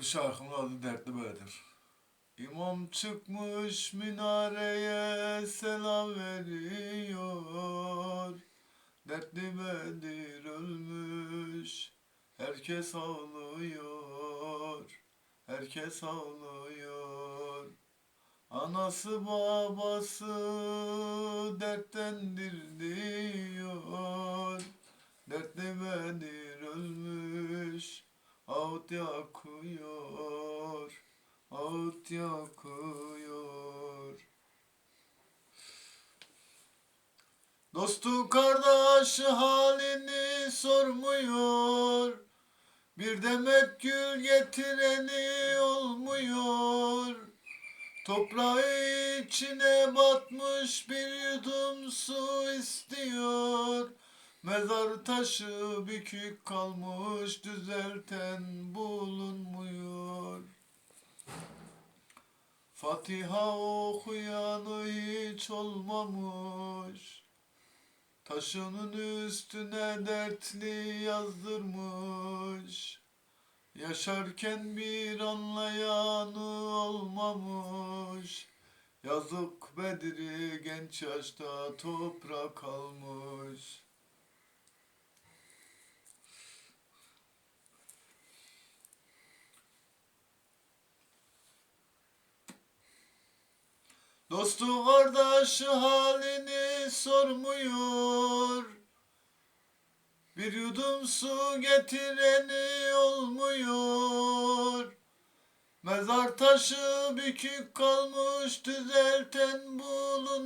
Bu şarkının adı Dertli Bedir. İmam çıkmış minareye selam veriyor. Dertli Bedir ölmüş. Herkes ağlıyor. Herkes ağlıyor. Anası babası derttendir diyor. Ağıt yakıyor. Ağıt yakıyor. Dostu kardeşi halini sormuyor. Bir demet gül getireni olmuyor. Toprağı içine batmış bir yudum su istiyor. Mezar taşı bükük kalmış düzelten bulunmuyor. Fatiha okuyanı hiç olmamış. Taşının üstüne dertli yazdırmış. Yaşarken bir anlayanı olmamış. Yazık Bedri genç yaşta toprak almış. Dostu kardeşi halini sormuyor. Bir yudum su getireni olmuyor. Mezar taşı bükük kalmış düzelten bulunmuyor.